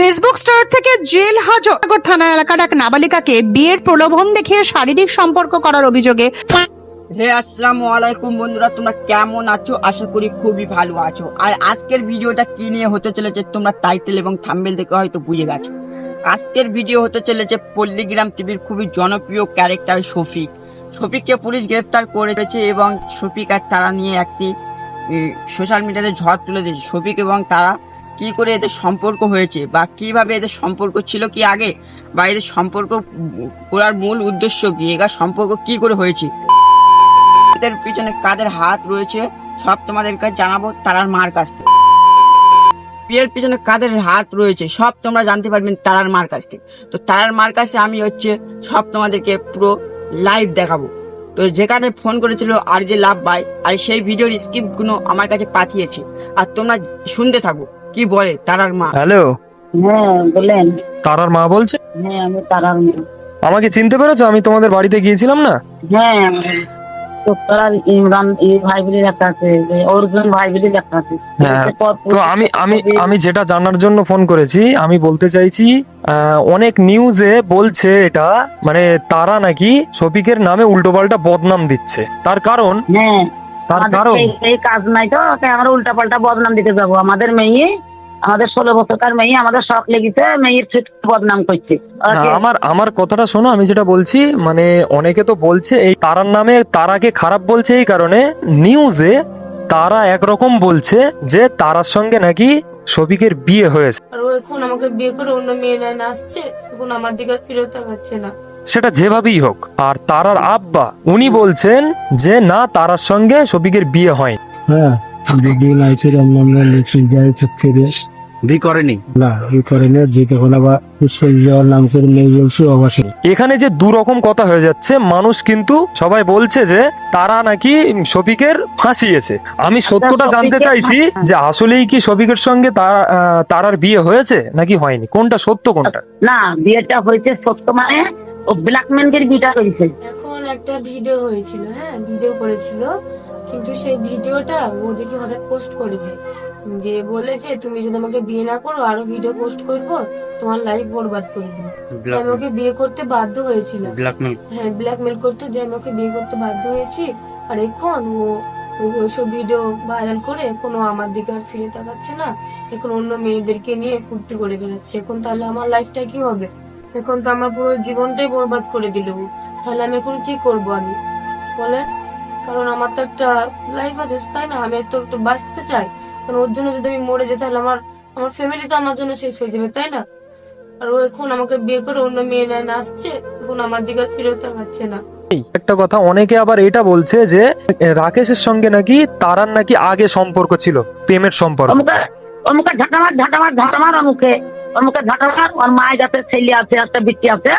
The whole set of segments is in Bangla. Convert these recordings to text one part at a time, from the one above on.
ফেসবুক স্টার থেকে জেল হাজর থানা এলাকার এক নাবালিকাকে বিয়ের প্রলোভন দেখিয়ে শারীরিক সম্পর্ক করার অভিযোগে হে, আসসালামু আলাইকুম বন্ধুরা, তোমরা কেমন আছো? আশা করি খুবই ভালো আছো। আর আজকের ভিডিওটা কি নিয়ে হতে চলেছে তোমরা টাইটেল এবং থাম্বেল দেখে হয়তো বুঝে গেছো। আজকের ভিডিও হতে চলেছে পল্লীগ্রাম টিভির খুবই জনপ্রিয় ক্যারেক্টার শফিক। শফিককে পুলিশ গ্রেফতার করেছে এবং শফিক আর তারা নিয়ে একটি সোশ্যাল মিডিয়াতে ঝড় তুলে দিয়েছে। শফিক এবং তারা কি করে এদের সম্পর্ক হয়েছে বা কীভাবে এদের সম্পর্ক ছিল কি আগে বা এদের সম্পর্ক করার মূল উদ্দেশ্য কি? এগার সম্পর্ক কি করে হয়েছে? এদের পিছনে কাদের হাত রয়েছে সব তোমাদেরকে জানাব তারার মার কাছ থেকে। বিয়ের পিছনে কাদের হাত রয়েছে সব তোমরা জানতে পারবেন তারার মার কাছ থেকে। তো তারার মার কাছে আমি হচ্ছে সব তোমাদেরকে পুরো লাইভ দেখাবো। তো যেখানে ফোন করেছিল আর যে লাভ ভাই, আর সেই ভিডিওর স্ক্রিপ্টগুলো আমার কাছে পাঠিয়েছে। আর তোমরা শুনতে থাকো। কি বলে? তারার মা। হ্যালো? হ্যাঁ বলেন। তারার মা বলছে? হ্যাঁ আমি তারার মা। আমাকে চিনতে পেরেছ? আমি তোমাদের বাড়িতে গিয়েছিলাম না? হ্যাঁ তো ইমরান ভাই বলে লেখা আছে অর্জুন ভাই বলে লেখা আছে। তো আমি আমি আমি যেটা জানার জন্য ফোন করেছি আমি বলতে চাইছি আহ, অনেক নিউজে বলছে এটা মানে তারা নাকি শফিকের নামে উল্টোপাল্টা বদনাম দিচ্ছে। তার কারণ? হ্যাঁ। তার কারণ? সেই- সেই কাজ নাই তো তাই আমরা উল্টা পাল্টা বদনাম দিতে যাব। আমাদের মেয়ে আমাদের ষোলো বছরকার মেয়ে আমাদের শখ লেগেছে মেয়ের বদনাম করছে আমার আমার কথাটা শোনো আমি যেটা বলছি মানে অনেকে তো বলছে এই তারার নামে তারাকে খারাপ বলছে এই কারণে নিউজে তারা একরকম বলছে যে তারার সঙ্গে নাকি শফিকের বিয়ে হয়েছে। আর ও এখন আমাকে বিয়ে করে অন্য মেয়ে লাইনে আসছে এখন আমার দিকে তাকাচ্ছে না। সেটা যেভাবেই হোক। আর তারার আব্বা উনি বলছেন যে না তারার সঙ্গে শফিকের বিয়ে হয় হ্যাঁ এখানে যে দু রকম কথা হয়ে যাচ্ছে মানুষ কিন্তু সবাই বলছে যে তারা নাকি শফিকের ফাঁসিয়েছে। আমি সত্যটা জানতে চাইছি যে আসলেই কি শফিকের সঙ্গে আহ, তারার বিয়ে হয়েছে নাকি হয়নি? কোনটা সত্য কোনটা? না বিয়েটা হয়েছে সত্য মানে ও ব্ল্যাকম্যানকে বিয়েটা করেছে। এখন একটা ভিডিও হয়েছিল হ্যাঁ ভিডিও করেছিল। কিন্তু সেই ভিডিওটা ও দেখি হঠাৎ পোস্ট করে দেয়। বলেছে তুমি যদি আমাকে বিয়ে না করো আরও ভিডিও পোস্ট করব তোমার লাইফ বরবাদ করে দেবো আমি ওকে বিয়ে করতে বাধ্য ব্ল্যাকমেল হ্যাঁ ব্ল্যাকমেল করতে যে আমি ওকে বিয়ে করতে বাধ্য হয়েছি। আর এখন ও ওই- ওইসব ভিডিও ভাইরাল করে কোনো আমার দিকে আর ফিরে তাকাচ্ছে না। এখন অন্য মেয়েদেরকে নিয়ে ফুর্তি করে বেড়াচ্ছে। এখন তাহলে আমার লাইফটা কি হবে? এখন তো আমার পুরো জীবনটাই বরবাদ করে দিল। তাহলে আমি এখন কি করব আমি? বলে কারণ আমার তো একটা লাইফ আছে তাই না? আমি তো একটু বাঁচতে চাই। কারণ ওর জন্য যদি আমি মরে যাই তাহলে আমার আমার ফ্যামিলি তো আমার জন্য শেষ হয়ে যাবে তাই না? আর ও এখন আমাকে বিয়ে করে অন্য মেয়ে লাইনে আসছে এখন আমার দিকে আর ফিরেও তাকাচ্ছে না। একটা কথা অনেকে আবার এটা বলছে যে রাকেশের সঙ্গে নাকি তারার নাকি আগে সম্পর্ক ছিল প্রেমের সম্পর্ক। অমুকে অমুকে ঝাঁটামার ঝাঁটামার ঝাঁটামার অমুকে। অমুকে ঝাঁটামার ওর মায়ের যাতে ছেলে আছে, একটা বিটি আছে,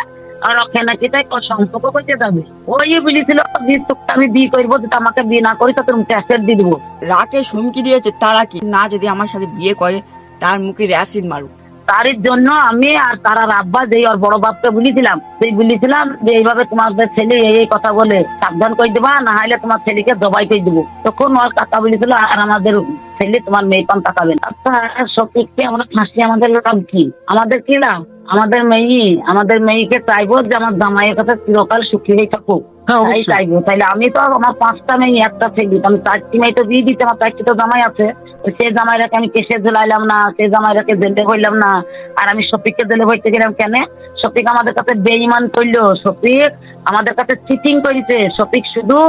আর ওকে নাকি তাই ওর সম্পর্ক করতে যাবে। ওই বলেছিল, যে তোকে আমি বিয়ে করব, যদি আমাকে বিয়ে না করি তো তোর ক্যাসেট দিয়ে দেবো। রাকেশ হুমকি দিয়েছে, তারা কি না যদি আমার সাথে বিয়ে করে, তার মুখে অ্যাসিড মারুক। তারই জন্য আমি আর তারা আব্বা যে ওর বড় বাপকে বলেছিলাম সেই বলেছিলাম যে এইভাবে তোমাদের ছেলে এই এই কথা বলে সাবধান করে দেবা না হলে তোমার ছেলেকে জবাই করে দেবো। তখন ওর কাকা বলেছিল, আর আমাদের ছেলে তোমার মেয়ে পান তাকাবে না। আচ্ছা সত্যি আমরা ফাঁসি? আমাদের লাভ কি? আমাদের কি লাভ আমাদের মেয়ে, আমাদের মেয়েকে চাইব যে আমার জামাইয়ের কাছে চিরকাল সুখী হয়ে থাকুক। তাই চাইব তাইলে আমি তো আমার পাঁচটা মেয়ে একটা ছেলে আমি চারটি মেয়ে তো বিয়ে দিতে আমার চারটি তো জামাই আছে। সে জামাইরাকে আমি কেসে ঝুলাইলাম না সে জামাইরাকে জেলে হইলাম না। আর আমি শফিককে জেলে হইতে গেলাম কেন? শফিক আমাদের কাছে বেইমান করল। শফিক আমাদের কাছে চিটিং করেছে। শফিক শুধু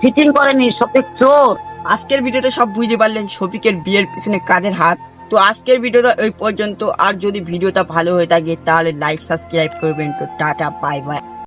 চিটিং করেনি শফিক চোর। আজকের ভিডিওতে সব বুঝতে পারলেন শফিকের বিয়ের পিছনে কাদের হাত। তো আজকের ভিডিওটা ওই পর্যন্ত। আর যদি ভিডিওটা ভালো হয়ে থাকে তাহলে লাইক সাবস্ক্রাইব করবেন। তো টাটা বাই বাই